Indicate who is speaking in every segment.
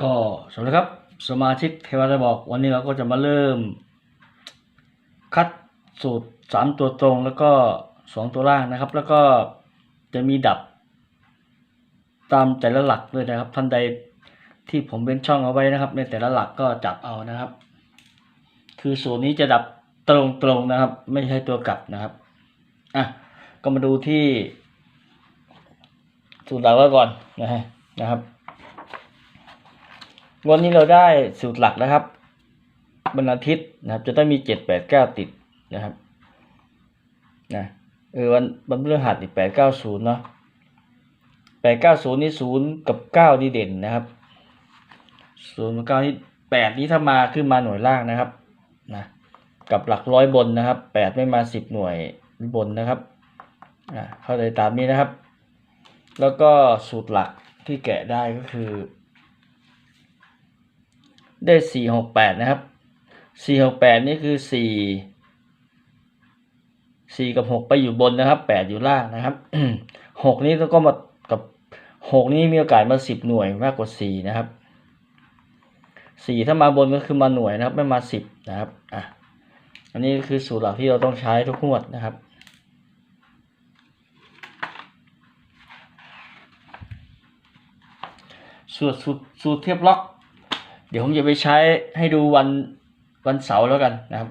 Speaker 1: ก็สวัสดีครับ สมาชิกเทวดาบอกวันนี้เราก็จะมาเริ่ม คัดสูตรสามตัวตรงแล้วก็สองตัวล่างนะครับ แล้วก็จะมีดับ ตามแต่ละหลักด้วยนะครับท่านใดที่ผมเป็นช่องเอาไว้นะครับ ในแต่ละหลักก็จับเอานะครับ คือสูตรนี้จะดับตรงๆนะครับ ไม่ใช่ตัวกลับนะครับอะก็มาดูที่สูตรหลักไว้ก่อนนะฮะนะครับ วันนี้เราได้สูตรหลักนะครับวันอาทิตย์นะครับ จะต้องมีเจ็ดแปดเก้าติดนะครับนะเออวันวันพฤหัสอีกแปดเก้าศูนย์เนาะแปดเก้าศูนย์นี่ศูนย์กับเก้านี่เด่นนะครับศูนย์กับเก้านี่แปดนี้ถ้ามาขึ้นมาหน่วยล่างนะครับนะกับหลักร้อยบนนะครับแปดไม่มาสิบหน่วยบนนะครับอ่าเข้าใจตามนี้นะครับ แล้วก็สูตรหลักที่แกะได้ก็คือ ได้สี่หกแปดนะครับสี่หกแปดนี่คือสี่สี่กับหกไปอยู่บนนะครับแปดอยู่ล่างนะครับหกนี้แล้วก็มากับหกนี้มีโอกาสมาสิบหน่วยมากกว่าสี่นะครับสี่ถ้ามาบนก็คือมาหน่วยนะครับ ไม่มาสิบนะครับอะอันนี้คือสูตรหลักที่เราต้องใช้ทุกงวดนะครับสูตรสูตรสูตรเทียบล็อก เดี๋ยวผมจะไปใช้ให้ดูวันวันเสาร์แล้วกันนะครับ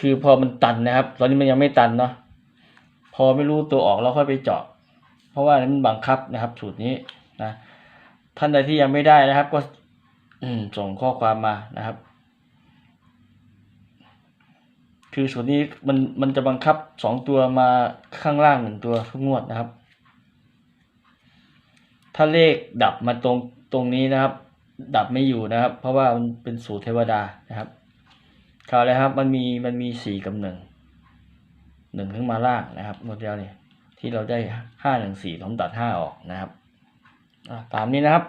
Speaker 1: คือพอมันตันนะครับ ตอนนี้มันยังไม่ตันเนาะพอไม่รู้ตัวออกเราค่อยไปเจาะ เพราะว่ามันบังคับนะครับ สูตรนี้นะท่านใดที่ยังไม่ได้นะครับ ก็อส่งข้อความมานะครับ คือสูตรนี้มันมันจะบังคับสองตัวมาข้างล่างหนึ่งตัวทุกงวดนะครับ ถ้าเลขดับมาตรงตรงนี้นะครับ ดับไม่อยู่นะครับ เพราะว่ามันเป็นสูตรเทวดานะครับคราวแล้วครับมันมีมันมีสี่กับหนึ่งหนึ่งขึ้นมาล่างนะครับหมเดียวเนี่ยที่เราได้ห้าหนึ่งสี่ผมตัดห้าออกนะครับอะตามนี้นะครับ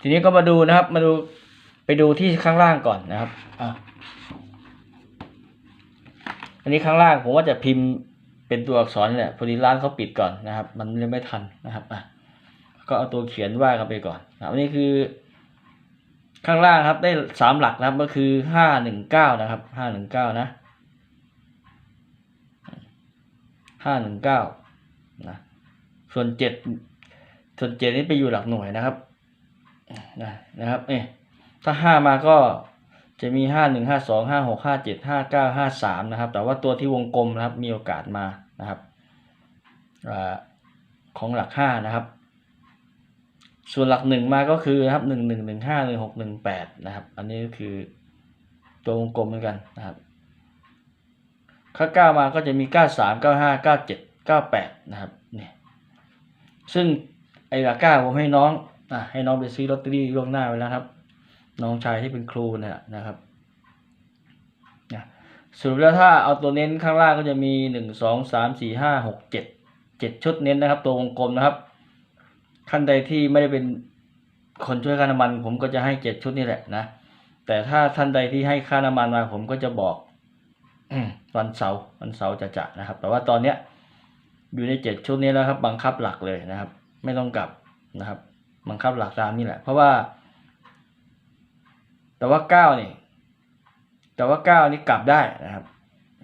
Speaker 1: ทีนี้ก็มาดูนะครับ มาดูไปดูที่ข้างล่างก่อนนะครับอะอันนี้ข้างล่างผมว่าจะพิมพ์เป็นตัวอักษรเนี่แหละพอดีร้านเขาปิดก่อนนะครับ มันเลยไม่ทันนะครับอะ ก็เอาตัวเขียนว่ากันไปก่อนครับอันนี้คือ ข้างล่างครับได้สามหลักนะครับก็คือห้าหนึ่งเก้านะครับห้าหนึ่งเก้านะห้าหนึ่งเก้านะส่วนเจ็ดส่วนเจ็ดนี้ไปอยู่หลักหน่วยนะครับนะนะครับเอ๊ถ้าห้ามาก็จะมีห้าหนึ่งห้าสองห้าหกห้าเจ็ดห้าเก้าห้าสามนะครับ แต่ว่าตัวที่วงกลมนะครับมีโอกาสมานะครับอของหลักห้านะครับ ส่วนหลักหนึ่งมาก็คือนะครับหนึ่งหนึ่งหนึ่งห้าหนึ่งหกหนึ่งแปดนะครับ อันนี้ก็คือตัววงกลมเหมือนกันนะครับข้าเก้ามาก็จะมีเก้าสามเก้าห้าเก้าเจ็ดเก้าแปดนะครับเนี่ยซึ่งไอ้หลักเก้าผมให้น้องอะให้น้องไปซื้อลอตเตอรี่ล่วงหน้าไว้แล้วครับ น้องชายที่เป็นครูเนี่ยนะครับนะสรุปแล้วถ้าเอาตัวเน้นข้างล่างก็จะมีหนึ่งสองสามสี่ห้าหกเจ็ดเจ็ดชุดเน้นนะครับ ตัววงกลมนะครับ ท่านใดที่ไม่ได้เป็นคนช่วยค่าน้ำมัน ผมก็จะให้เจ็ดชุดนี่แหละนะ แต่ถ้าท่านใดที่ให้ค่าน้ำมันมาผมก็จะบอกวันเสาร์วันเสาร์จะจะนะครับ แต่ว่าตอนเนี้ยอยู่ในเจ็ดชุดนี้แล้วครับ บังคับหลักเลยนะครับ ไม่ต้องกลับนะครับ บังคับหลักตามนี่แหละ เพราะว่า แต่ว่าเก้านี่แต่ว่าเก้านี่กลับได้นะครับ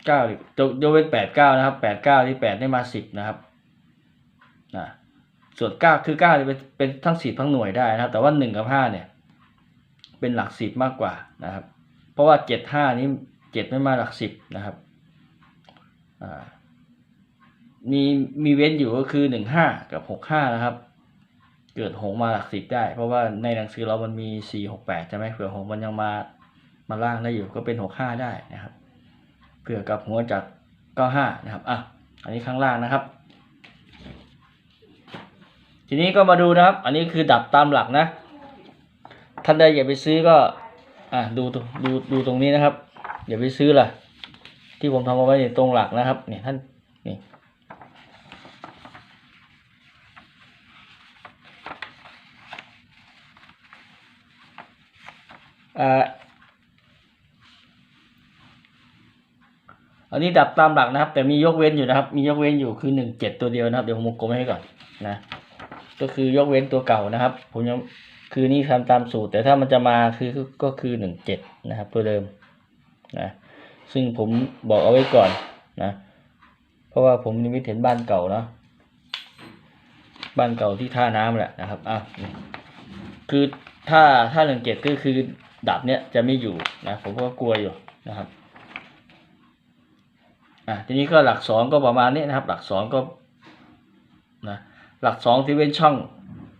Speaker 1: เก้านี่ยกเว้นแปดเก้านะครับแปดเก้าที่แปดได้มาสิบนะครับนะ ส่วนเก้าคือเก้าเนี่ยเป็นทั้งสิบทั้งหน่วยได้นะครับ แต่ว่าหนึ่งกับห้าเนี่ย เป็นหลักสิบมากกว่านะครับ เพราะว่าเจ็ดห้านี้เจ็ดไม่มาหลักสิบนะครับมีมีเว้นอยู่ก็คือหนึ่งห้ากับหกห้านะครับ เกิดหงมาหลักสิบได้ เพราะว่าในหนังสือเรามันมีสี่หกแปดใช่ไหมเผื่อหงมันยังมามาล่างได้อยู่ก็เป็นหกห้าได้นะครับเผื่อกับหัวจากเก้าห้านะครับอะอันนี้ข้างล่างนะครับ ทีนี้ก็มาดูนะครับ อันนี้คือดับตามหลักนะ ท่านใดอย่าไปซื้อก็อะดูตรงดูดูตรงนี้นะครับ อย่าไปซื้อล่ะ ที่ผมทำเอาไว้เนี่ยตรงหลักนะครับเนี่ยท่านนี่อ่าอันนี้ดับตามหลักนะครับ แต่มียกเว้นอยู่นะครับ มียกเว้นอยู่คือหนึ่งเจ็ดตัวเดียวนะครับ เดี๋ยวผมวงกลมให้ก่อนนะ ก็คือยกเว้นตัวเก่านะครับ ผมยังคือนี่ทำตามสูตร แต่ถ้ามันจะมาคือก็คือหนึ่งเจ็ดนะครับตัวเดิมนะซึ่งผมบอกเอาไว้ก่อนนะเพราะว่าผมนิมิตเห็นบ้านเก่าเนาะบ้านเก่าที่ท่าน้ำแหละนะครับอะคือถ้าถ้าหนึ่งเจ็ดก็คือดับเนี้ยจะไม่อยู่นะผมก็กลัวอยู่นะครับอะทีนี้ก็หลักสองก็ประมาณนี้นะครับ หลักสองก็นะ หลักสองที่เว้นช่อง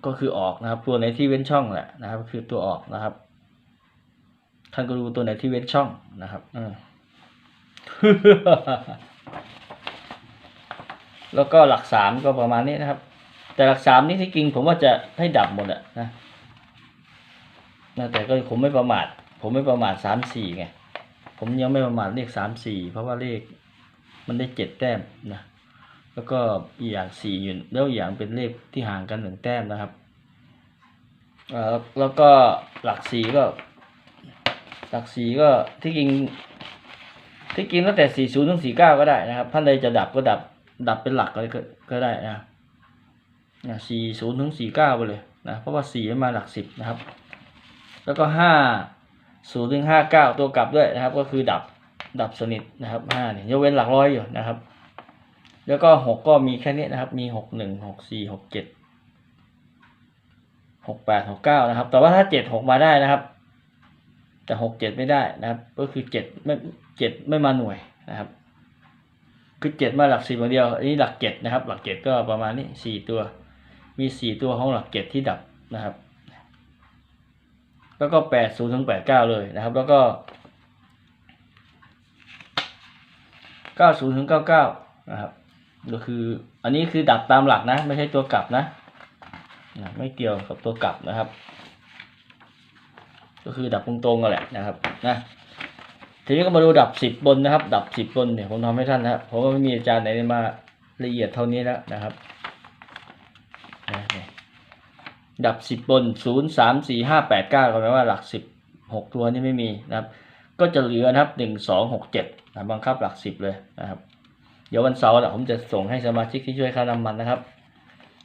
Speaker 1: ก็คือออกนะครับ ตัวไหนที่เว้นช่องแหละนะครับ คือตัวออกนะครับ ท่านก็ดูตัวไหนที่เว้นช่องนะครับอแล้วก็หลักสามก็ประมาณนี้นะครับ แต่หลักสามนี่ที่จริงผมว่าจะให้ดับหมดอะนะนะแต่ก็ผมไม่ประมาท ผมไม่ประมาทสามสี่ไง ผมยังไม่ประมาทเลขสามสี่เพราะว่าเลขมันได้เจ็ดแต้มนะ แล้วก็อีกอย่างสี่อยู่แล้วอย่างเป็นเลขที่ห่างกันหนึ่งแต้มนะครับแล้วก็หลักสี่ก็ หลักสี่ก็ที่จริงที่จริงตั้งแต่สี่ศูนย์ถึงสี่เก้าก็ได้นะครับ ท่านใดจะดับก็ดับดับเป็นหลักก็ก็ได้นะสี่ศูนย์ถึงสี่เก้าไปเลยนะเพราะว่าสี่มาหลักสิบนะครับ แล้วก็ห้าศูนย์ถึงห้าเก้าตัวกลับด้วยนะครับ ก็คือดับดับสนิทนะครับห้าเนี่ยยกเว้นหลักร้อยอยู่นะครับ แล้วก็หกก็มีแค่นี้นะครับ มีหกหนึ่งหกสี่หกเจ็ดหกแปดหกเก้านะครับ แต่ว่าถ้าเจ็ดหกมาได้นะครับ แต่หกเจ็ดไม่ได้นะครับ ก็คือเจ็ดไม่เจ็ดไม่มาหน่วยนะครับ คือเจ็ดมาหลักสิบอย่างเดียว อันนี้หลักเจ็ดนะครับ หลักเจ็ดก็ประมาณนี้สี่ตัว มีสี่ตัวของหลักเจ็ดที่ดับนะครับ แล้วก็แปดศูนย์ถึงแปดเก้าเลยนะครับ แล้วก็เก้าศูนย์ถึงเก้าเก้านะครับ ก็คือ อันนี้คือดับตามหลักนะ ไม่ใช่ตัวกลับนะนะไม่เกี่ยวกับตัวกลับนะครับ ก็คือดับตรงๆกันแหละนะครับนะทีนี้ก็มาดูดับสิบบนนะครับ ดับสิบบนเนี่ยผมทำให้ท่านนะครับผมก็ไม่มีอาจารย์ไหนมาละเอียดเท่านี้แล้วนะครับดับสิบบนศูนย์สามสี่ห้าแปดเก้าก็แปลว่าหลักสิบหกตัวนี่ไม่มีนะครับ ก็จะเหลือนะครับหนึ่งสองหกเจ็ดบังคับหลักสิบเลยนะครับ เดี๋ยววันเสาร์แหละผมจะส่งให้สมาชิกที่ช่วยค่าน้ำมันนะครับ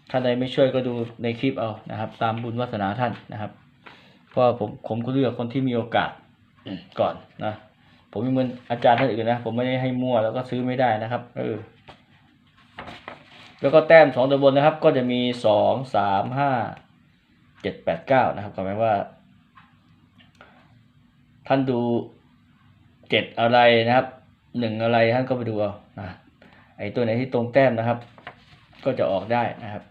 Speaker 1: ท่านใดไม่ช่วยก็ดูในคลิปเอานะครับ ตามบุญวาสนาท่านนะครับเพราะผมผมก็เลือกคนที่มีโอกาสก่อนนะผมไม่เหมือนอาจารย์ท่านอื่นนะผมไม่ได้ให้มั่วแล้วก็ซื้อไม่ได้นะครับเออแล้วก็แต้มสองตัวบนนะครับ ก็จะมีสองสามห้าเจ็ดแปดเก้านะครับก็หมายว่า ท่านดูเจ็ดอะไรนะครับหนึ่งอะไรท่านก็ไปดูเอานะ ไอตัวไหนที่ตรงแต้มนะครับ ก็จะออกได้นะครับ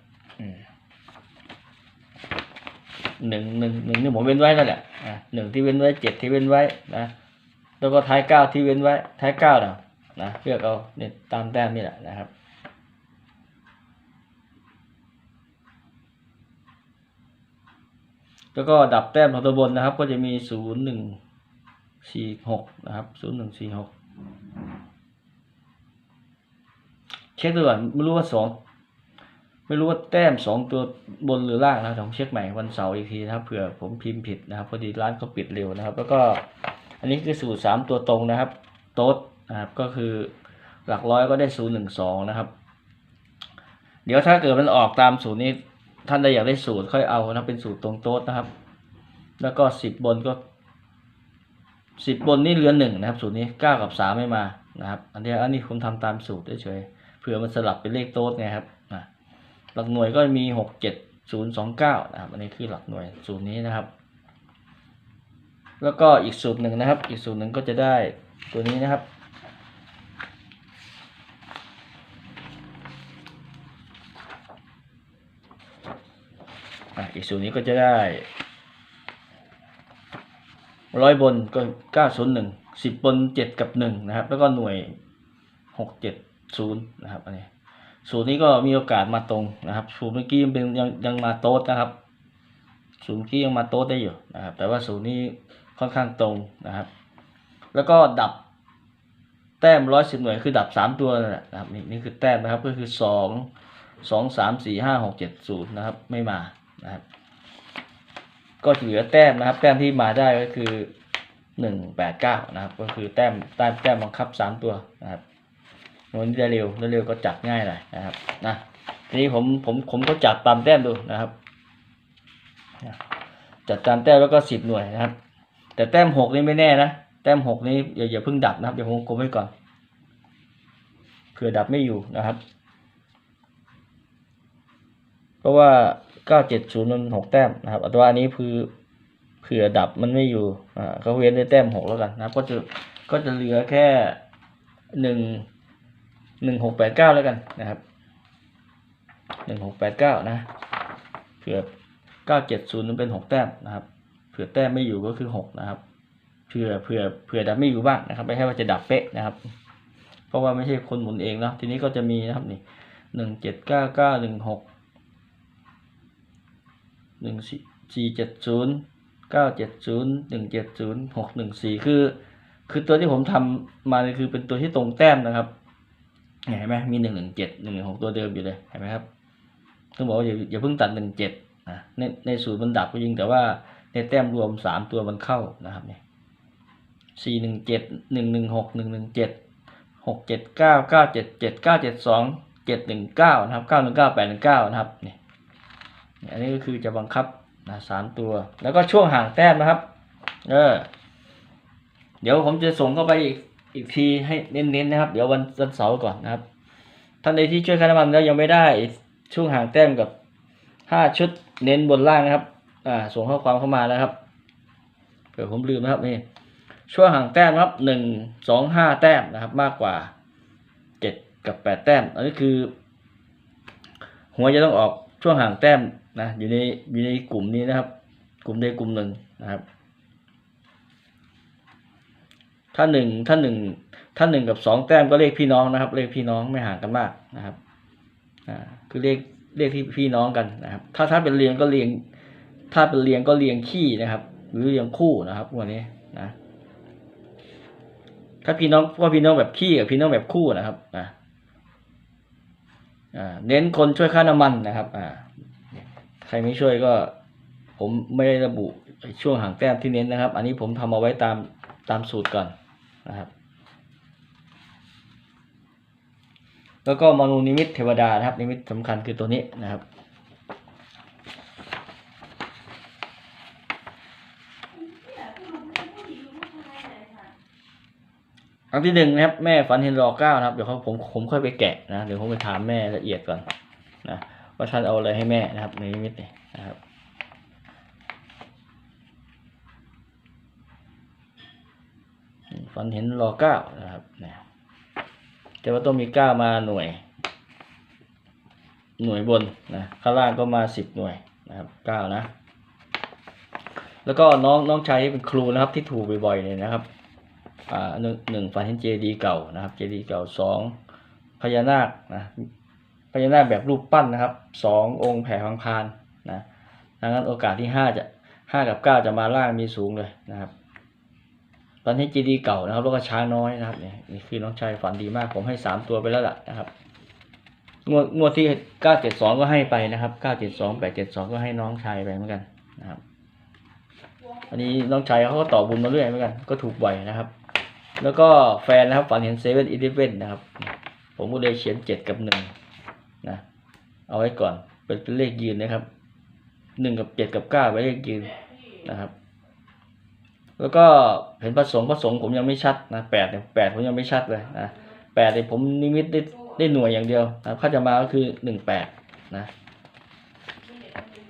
Speaker 1: หนึ่งหนึ่งหนึ่งนี่ผมเว้นไว้นั่นแหละอะหนึ่งที่เว้นไว้เจ็ดที่เว้นไว้นะแล้วก็ท้ายเก้าที่เว้นไว้ ท้ายเก้านะนะเลือกเอาเนี่ยตามแต้มนี่แหละนะครับแล้วก็ดับแต้มของตัวบนนะครับ ก็จะมีศูนย์หนึ่งสี่หกนะครับศูนย์หนึ่งสี่หก เช็คดูก่อนไม่รู้ว่าสองไม่รู้ว่าแต้มสองตัวบนหรือล่างนะครับผมเช็คใหม่วันเสาร์อีกทีนะครับเผื่อผมพิมพ์ผิดนะครับพอดีร้านเขาปิดเร็วนะครับ แล้วก็อันนี้คือสูตรสามตัวตรงนะครับโต๊ดนะครับก็คือหลักร้อยก็ได้ศูนย์หนึ่งสองนะครับ เดี๋ยวถ้าเกิดมันออกตามสูตรนี้ท่านใดอยากได้สูตรค่อยเอานะเป็นสูตรตรงโต๊ดนะครับ แล้วก็สิบบนก็สิบบนนี่เหลือหนึ่งนะครับ สูตรนี้เก้ากับสามไม่มานะครับ อันนี้อันนี้ผมทำตามสูตรเฉยๆ เผื่อมันสลับเป็นเลขโต๊ดไงครับนะหลักหน่วยก็มีหกเจ็ดศูนย์สองเก้านะครับอันนี้คือหลักหน่วยสูตรนี้นะครับ แล้วก็อีกสูตรหนึ่งนะครับ อีกสูตรหนึ่งก็จะได้ตัวนี้นะครับอีกสูตรนี้ก็จะได้ร้อยบนก็เก้าศูนย์หนึ่งสิบบนเจ็ดกับหนึ่งนะครับ แล้วก็หน่วยหกเจ็ด ศูนย์นะครับอันนี้สูตรนี้ก็มีโอกาสมาตรงนะครับสูตรเมื่อกี้ยังเป็นยังยังมาโต๊ดนะครับสูตรเมื่อกี้ยังมาโต๊ดได้อยู่นะครับ แต่ว่าสูตรนี้ค่อนข้างตรงนะครับ แล้วก็ดับแต้มร้อยสิบหน่วยคือดับสามตัวนั่นแหละนะครับนี่นี่คือแต้มนะครับก็คือสองสองสามสี่ห้าหกเจ็ดศูนย์นะครับไม่มานะครับ ก็เหลือแต้มนะครับ แต้มที่มาได้ก็คือหนึ่งแปดเก้านะครับ ก็คือแต้มแต้มแต้มบังคับสามตัวนะครับ วันนี้ได้เร็วได้เร็วก็จับง่ายหน่อยนะครับนะทีนี้ผมผมผมก็จัดตามแต้มดูนะครับจัดตามแต้มแล้วก็สิบหน่วยนะครับ แต่แต้มหกนี่ไม่แน่นะแต้มหกนี้อย่าอย่าเพิ่งดับนะครับเดี๋ยวผมกลมไว้ก่อนเผื่อดับไม่อยู่นะครับ เพราะว่าเก้าเจ็ดศูนย์มันหกแต้มนะครับอัตรานี้คือเผื่อดับมันไม่อยู่อ่าเขาเว้นด้แต้มหกแล้วกันนะครับ ก็จะก็จะเหลือแค่หนึ่ง หนึ่งหกแปดเก้าแล้วกันนะครับหนึ่งหกแปดเก้านะเผื่อเก้าเจ็ดศูนย์มันเป็นหกแต้มนะครับ เผื่อแต้มไม่อยู่ก็คือหกนะครับ เผื่อเผื่อเผื่อดับไม่อยู่บ้างนะครับ ไม่ใช่ว่าจะดับเป๊ะนะครับ เพราะว่าไม่ใช่คนหมุนเองเนาะทีนี้ก็จะมีนะครับนี่หนึ่งเจ็ดเก้าเก้าหนึ่งหกหนึ่งสี่เจ็ดศูนย์เก้าเจ็ดศูนย์หนึ่งเจ็ดศูนย์หกหนึ่งสี่คือ คือตัวที่ผมทำมาเนี่ยคือเป็นตัวที่ตรงแต้มนะครับ เห็นไหมมีหนึ่งหนึ่งเจ็ดหนึ่งหนึ่งหกตัวเดิมอยู่เลยเห็นไหมครับต้องบอกว่าอย่าอย่าเพิ่งตัดหนึ่งเจ็ดนะในในสูตรมันดับก็จริงแต่ว่าในแต้มรวมสามตัวมันเข้านะครับเนี่ยสี่หนึ่งเจ็ดหนึ่งหนึ่งหกหนึ่งหนึ่งเจ็ดหกเจ็ดเก้าเก้าเจ็ดเจ็ดเก้าเจ็ดสองเจ็ดหนึ่งเก้านะครับเก้าหนึ่งเก้าแปดหนึ่งเก้านะครับเนี่ยอันนี้ก็คือจะบังคับนะสามตัว แล้วก็ช่วงห่างแต้มนะครับ เออ เดี๋ยวผมจะส่งเข้าไปอีก อีกทีให้เน้นๆนะครับ เดี๋ยววันวันเสาร์ก่อนนะครับ ท่านใดที่ช่วยค่าน้ำมันแล้วยังไม่ได้ช่วงห่างแต้มกับห้าชุดเน้นบนล่างนะครับ อ่า ส่งข้อความเข้ามาแล้วครับ เผื่อผมลืมนะครับนี่ช่วงห่างแต้มครับหนึ่งสองห้าแต้มนะครับ มากกว่าเจ็ดกับแปดแต้ม อันนี้คือ หัวจะต้องออกช่วงห่างแต้มนะอยู่ในอยู่ในกลุ่มนี้นะครับ กลุ่มใดกลุ่มหนึ่งนะครับ ถ้าหนึ่งถ้าหนึ่งถ้าหนึ่งกับสองแต้มก็เลขพี่น้องนะครับ เลขพี่น้องไม่ห่างกันมากนะครับอ่าคือเลขเลขที่พี่น้องกันนะครับ ถ้าถ้าเป็นเรียงก็เรียง ถ้าเป็นเรียงก็เรียงขี้นะครับ หรือเรียงคู่นะครับวันนี้นะ ถ้าพี่น้องว่าพี่น้องแบบขี้กับพี่น้องแบบคู่นะครับอ่าอ่าเน้นคนช่วยค่าน้ำมันนะครับ อ่า ใครไม่ช่วยก็ ผมไม่ได้ระบุช่วงห่างแต้มที่เน้นนะครับ อันนี้ผมทำเอาไว้ตามตามสูตรก่อน นะครับ แล้วก็มนูนิมิตเทวดานะครับ นิมิตสำคัญคือตัวนี้นะครับอันที่หนึ่งนะครับแม่ฝันเห็นรอเก้านะครับเดี๋ยวเขาผมผมค่อยไปแกะนะเดี๋ยวผมไปถามแม่ละเอียดก่อนนะว่าท่านเอาอะไรให้แม่นะครับในนิมิตนี่นะครับ ฝันเห็นรอเก้านะครับนะแต่ว่าต้องมีเก้ามาหน่วย หน่วยบนนะข้างล่างก็มาสิบหน่วยนะครับเก้านะ แล้วก็น้องน้องชายที่เป็นครูนะครับที่ถูกบ่อยๆเนี่ยนะครับอ่าหนึ่งฝันเห็นเจดีเก่านะครับ เจดีเก่าสองพญานาคนะพญานาคแบบรูปปั้นนะครับสององค์แผ่พังพานนะดังนั้นโอกาสที่ห้าจะห้ากับเก้าจะมาล่างมีสูงเลยนะครับ ตอนนี้เจดีเก่านะครับ แล้วก็ช้างน้อยนะครับเนี่ยนี่คือน้องชายฝันดีมาก ผมให้สามตัวไปแล้วล่ะนะครับ งวดงวดที่เก้าเจ็ดสองก็ให้ไปนะครับเก้าเจ็ดสองแปดเจ็ดสองก็ให้น้องชายไปเหมือนกันนะครับ อันนี้น้องชายเขาก็ต่อบุญมาเรื่อยเหมือนกัน ก็ถูกบ่อยนะครับ แล้วก็แฟนนะครับ ฝันเห็นเซเว่นอีเลฟเว่นนะครับ ผมก็เลยเขียนเจ็ดกับหนึ่งนะ เอาไว้ก่อน เป็นเลขยืนนะครับหนึ่งกับเจ็ดกับเก้าเป็นเลขยืนนะครับ แล้วก็เห็นพระสงฆ์พระสงฆ์ผมยังไม่ชัดนะแปดเนี่ยแปดผมยังไม่ชัดเลยนะแปดเนี่ยผมนิมิตได้ได้หน่วยอย่างเดียวนะเขาจะมาก็คือหนึ่งแปดนะ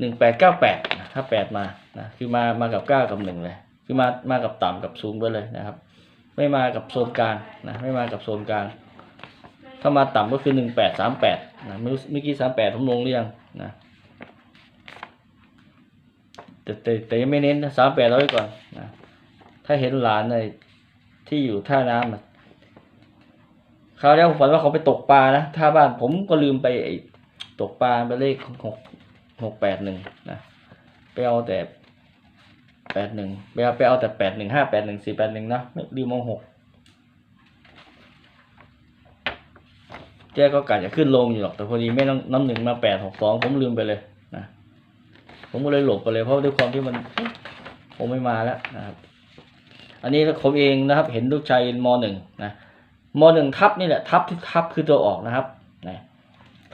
Speaker 1: หนึ่งแปดเก้าแปดถ้าแปดมานะคือมามากับเก้ากับหนึ่งเลย คือมามากับต่ำกับสูงไปเลยนะครับ ไม่มากับโซนกลางนะไม่มากับโซนกลาง ถ้ามาต่ำก็คือหนึ่งแปดสามแปดนะไม่รู้เมื่อกี้สามแปดผมลงเรียงนะแต่แต่แต่ยังไม่เน้นนะสามแปดร้อยก่อนนะ ถ้าเห็นหลานในที่อยู่ท่าน้ำอะคราวแล้วผมฝันว่าเขาไปตกปลานะท่าบ้านผมก็ลืมไปไอตกปลาไปเลขหกหกแปดหนึ่งนะไปเอาแต่แปดหนึ่งไปเอาไปเอาแต่แปดหนึ่งห้าแปดหนึ่งสี่แปดหนึ่งนะไม่ลืมเอาหกแกก็กะจะขึ้นลงอยู่หรอกแต่พอดีแม่น้ำน้ำหนึ่งมาแปดหกสองผมลืมไปเลยนะผมก็เลยหลบไปเลยเพราะด้วยความที่มันผมไม่มาแล้วนะครับ อันนี้ผมเองนะครับ เห็นลูกชายมหนึ่งนะมหนึ่งทับนี่แหละทับที่ทับคือตัวออกนะครับนะ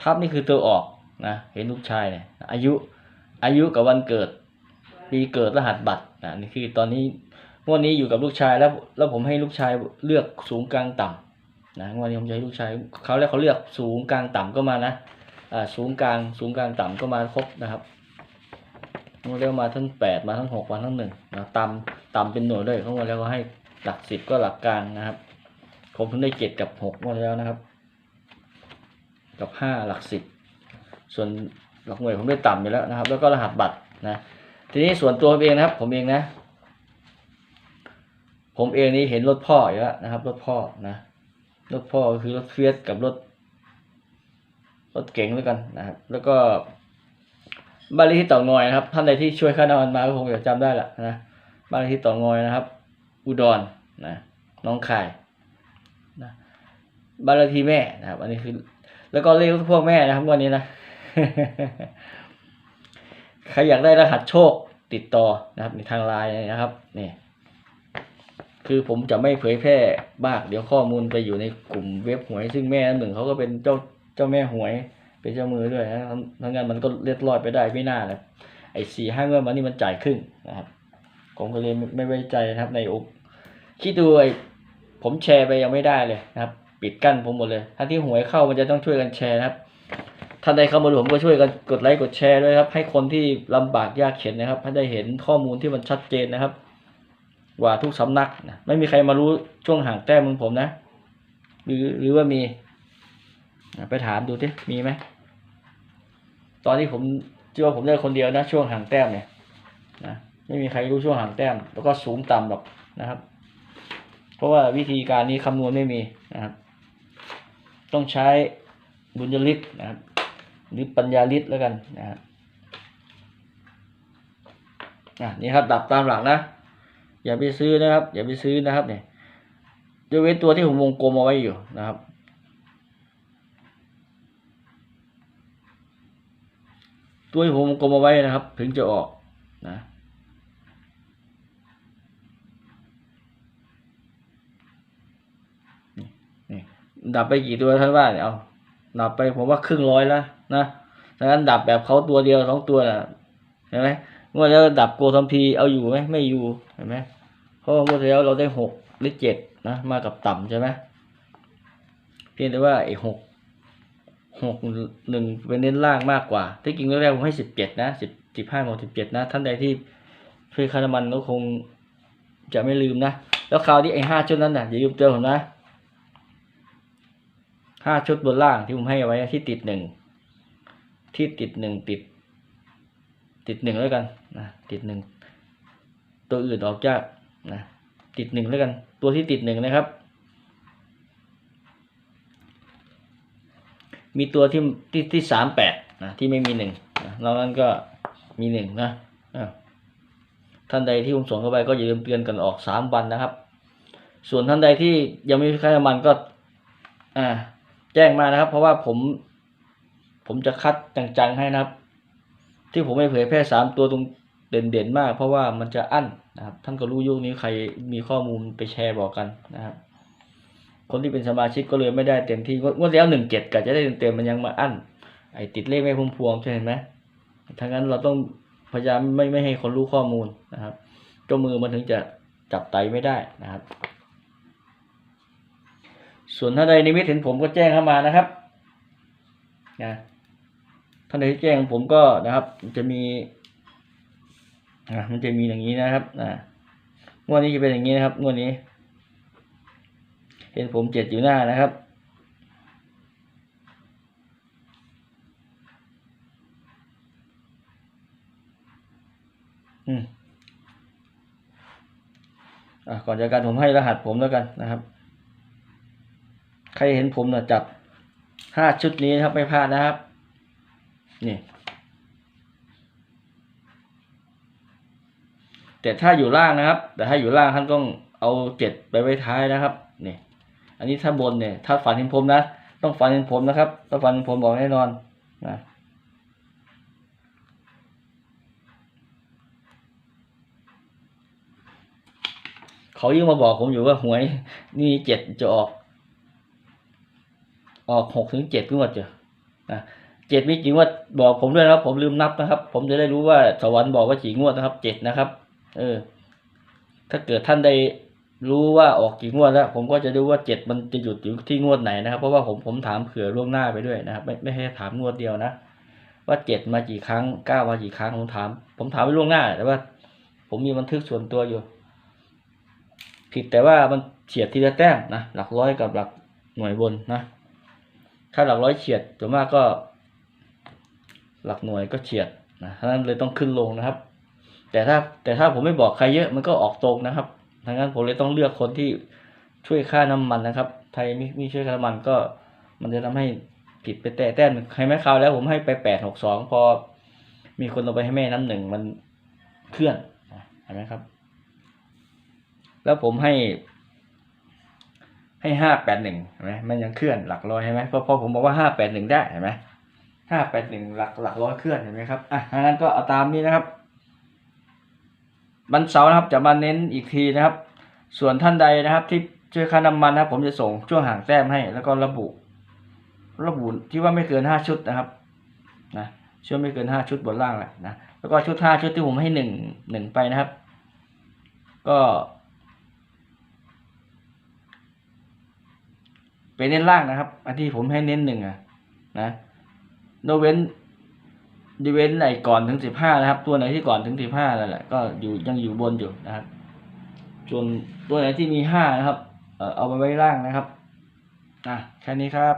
Speaker 1: ทับนี่คือตัวออกนะเห็นลูกชายเนี่ยอายุอายุกับวันเกิด ปีเกิดรหัสบัตรนะนี่คือตอนนี้งวดนี้อยู่กับลูกชายแล้วแล้วผมให้ลูกชายเลือกสูงกลางต่ำนะงวดนี้ผมจะให้ลูกชายเขาแล้วเขาเลือกสูงกลางต่ำก็มานะอ่าสูงกลางสูงกลางต่ำก็มาครบนะครับ งวดแล้วมาทั้งแปดมาทั้งหกมาทั้งหนึ่งนะต่ำต่ำเป็นหน่วยด้วยเขางวดแล้วก็ให้หลักสิบก็หลักกลางนะครับผมเพิ่งได้เจ็ดกับหกงวดแล้วนะครับ กับห้าหลักสิบส่วนหลักหน่วยผมได้ต่ำอยู่แล้วนะครับ แล้วก็รหัสบัตรนะ ทีนี้ส่วนตัวผมเองนะครับ ผมเองนะ ผมเองนี่เห็นรถพ่ออยู่แล้วนะครับ รถพ่อนะรถพ่อก็คือรถเฟียสกับรถรถเก๋งแล้วกันนะครับ แล้วก็ บ้านเลขที่เต่องอยนะครับท่านใดที่ช่วยค่าน้ำมันมาก็คงจะจำได้แหละนะบ้านเลขที่เต่องอยนะครับ อุดรนะน้องคายนะบ้านเลขที่แม่นะครับ อันนี้คือ แล้วก็เลขพวกแม่นะครับวันนี้นะใครอยากได้รหัสโชคติดต่อนะครับในทางไลน์นะครับนี่คือผมจะไม่เผยแพร่มากเดี๋ยวข้อมูลไปอยู่ในกลุ่มเว็บหวย ซึ่งแม่หนึ่งเขาก็เป็นเจ้าเจ้าแม่หวย เป็นเจ้ามือด้วยนะทั้งนั้นมันก็เล็ดลอดไปได้ไม่น่าเลยไอ้สี่ห้าเงินมานี่มันจ่ายครึ่งนะครับ ผมก็เลยไม่ไว้ใจนะครับในอกคิดดูไอ้ผมแชร์ไปยังไม่ได้เลยนะครับ ปิดกั้นผมหมดเลยถ้าที่หวยเข้ามันจะต้องช่วยกันแชร์นะครับท่านใดเข้ามาดูผมก็ช่วยกันกดไลค์กดแชร์ด้วยครับ ให้คนที่ลำบากยากเข็นนะครับให้ได้เห็นข้อมูลที่มันชัดเจนนะครับว่าทุกสำนักนะไม่มีใครมารู้ช่วงห่างแต้มมึงผมนะ หรือหรือว่ามี ไปถามดูสิมีไหม ตอนที่ผมเชื่อว่าผมได้คนเดียวนะช่วงห่างแต้มเนี่ยนะไม่มีใครรู้ช่วงห่างแต้ม แล้วก็สูงต่ำหรอกนะครับ เพราะว่าวิธีการนี้คำนวณไม่มีนะครับ ต้องใช้บุญยฤทธิ์นะครับ หรือปัญญาฤทธิ์แล้วกันนะครับอะนี่ครับดับตามหลักนะอย่าไปซื้อนะครับ อย่าไปซื้อนะครับเนี่ยยกเว้นตัวที่ผมวงกลมเอาไว้อยู่นะครับ ตัวที่ผมกลมเอาไว้นะครับ ถึงจะออกนะดับไปกี่ตัวท่านว่าเนี่ยเอาดับไปผมว่าครึ่งร้อยแล้วนะดังนั้นดับแบบเขาตัวเดียวสองตัวน่ะเห็นไหมเมื่อแล้วดับโกทัมพีเอาอยู่ไหมไม่อยู่เห็นไหมเพราะว่าเมื่อแล้วเราได้หกหรือเจ็ดนะมากับต่ำใช่ไหมเพียงแต่ว่าไอ้หก หกหนึ่งเป็นเน้นล่างมากกว่า ที่จริงแรกผมให้สิบเจ็ดนะสิบสิบห้าของสิบเจ็ดนะ ท่านใดที่ช่วยคาน้ำมันก็คงจะไม่ลืมนะ แล้วคราวนี้ไอ้ห้าชุดนั้นน่ะอย่าลืมเตือนผมนะห้าชุดบนล่างที่ผมให้ไว้ที่ติดหนึ่งที่ติดหนึ่งติด ติดหนึ่งแล้วกันนะติดหนึ่งตัวอื่นออกจากนะติดหนึ่งแล้วกัน ตัวที่ติดหนึ่งนะครับ มีตัวที่ที่ที่สามแปดนะที่ไม่มีหนึ่งนะนอกนั้นก็มีหนึ่งนะอะท่านใดที่ผมส่งเข้าไปก็อย่าลืมเตือนกันออกสามวันนะครับ ส่วนท่านใดที่ยังไม่มีค่าน้ำมันก็ อ่า แจ้งมานะครับ เพราะว่าผม ผมจะคัดจังๆให้นะครับ ที่ผมไม่เผยแพร่สามตัวตรงเด่นๆมาก เพราะว่ามันจะอั้นนะครับ ท่านก็รู้ยุคนี้ใครมีข้อมูลไปแชร์บอกกันนะครับ คนที่เป็นสมาชิกก็เลยไม่ได้เต็มที่งวดแล้วหนึ่งเจ็ดกะจะได้เต็มมันยังมาอั้นไอ้ติดเลขไม่พุ่มพวงใช่ไหมทั้งนั้นเราต้องพยายามไม่ไม่ให้คนรู้ข้อมูลนะครับเจ้ามือมันถึงจะจับไตไม่ได้นะครับ ส่วนท่านใดนิมิตเห็นผมก็แจ้งเข้ามานะครับนะท่านใดที่แจ้งผมก็นะครับ จะมีอะมันจะมีอย่างนี้นะครับนะงวดนี้จะเป็นอย่างนี้นะครับงวดนี้ เห็นผมเจ็ดอยู่หน้านะครับ อืมอะก่อนจากการผมให้รหัสผมแล้วกันนะครับ ใครเห็นผมนะจับห้าชุดนี้นะครับไม่พลาดนะครับ นี่แต่ถ้าอยู่ล่างนะครับ แต่ถ้าอยู่ล่างท่านต้องเอาเจ็ดไปไว้ท้ายนะครับ อันนี้ถ้าบนเนี่ย ถ้าฝันเห็นผมนะ ต้องฝันเห็นผมนะครับถ้าฝันเห็นผมบอกแน่นอนนะเขายิ่งมาบอกผมอยู่ว่าหวยนี่เจ็ดจะออก ออกหกถึงเจ็ดงวดจ้ะนะเจ็ดมีกี่งวดบอกผมด้วยนะครับ ผมลืมนับนะครับ ผมจะได้รู้ว่าสวรรค์บอกว่ากี่งวดนะครับเจ็ดนะครับ เออ ถ้าเกิดท่านใด รู้ว่าออกกี่งวดแล้ว ผมก็จะดูว่าเจ็ดมันจะหยุดอยู่ที่งวดไหนนะครับ เพราะว่าผมผมถามเผื่อล่วงหน้าไปด้วยนะครับ ไม่ไม่ให้ถามงวดเดียวนะว่าเจ็ดมากี่ครั้งเก้ามากี่ครั้งผมถาม ผมถามไปล่วงหน้า แต่ว่า ผมมีบันทึกส่วนตัวอยู่ ผิดแต่ว่ามันเฉียดทีละแต้มนะหลักร้อยกับหลักหน่วยบนนะถ้าหลักร้อยเฉียดส่วนมากก็ หลักหน่วยก็เฉียดนะฉะนั้นเลยต้องขึ้นลงนะครับ แต่ถ้าแต่ถ้าผมไม่บอกใครเยอะมันก็ออกตรงนะครับ ดังนั้นผมเลยต้องเลือกคนที่ช่วยค่าน้ำมันนะครับ ไทยไม่ไม่ช่วยค่าน้ำมันก็ มันจะทำให้ผิดไปแต่แต้มใครไม่เข้าแล้วผมให้ไปแปดหกสองพอ มีคนเอาไปให้แม่น้ำหนึ่งมันเคลื่อนเห็นไหมครับ แล้วผมให้ ให้ห้าแปดหนึ่งเห็นไหมมันยังเคลื่อนหลักร้อยใช่ไหมเพราะพอผมบอกว่าห้าแปดหนึ่งได้เห็นไหมห้าแปดหนึ่งหลักหลักร้อยเคลื่อนเห็นไหมครับอะงั้นก็เอาตามนี้นะครับ วันเสาร์นะครับจะมาเน้นอีกทีนะครับ ส่วนท่านใดนะครับ ที่ช่วยค่าน้ำมันนะครับ ผมจะส่งช่วงห่างแต้มให้ แล้วก็ระบุ ระบุที่ว่าไม่เกินห้าชุดนะครับนะช่วงไม่เกินห้าชุดบนล่างแหละนะแล้วก็ชุดห้าชุดที่ผมให้หนึ่งหนึ่งไปนะครับ ก็ไปเน้นล่างนะครับ อันที่ผมให้เน้นหนึ่งอะนะโนเว้น ดีเว้นไหนก่อนถึงสิบห้านะครับ ตัวไหนที่ก่อนถึงสิบห้านั่นแหละก็อยู่ยังอยู่บนอยู่นะครับ ส่วนตัวไหนที่มีห้านะครับ เออเอาไปไว้ล่างนะครับอะแค่นี้ครับ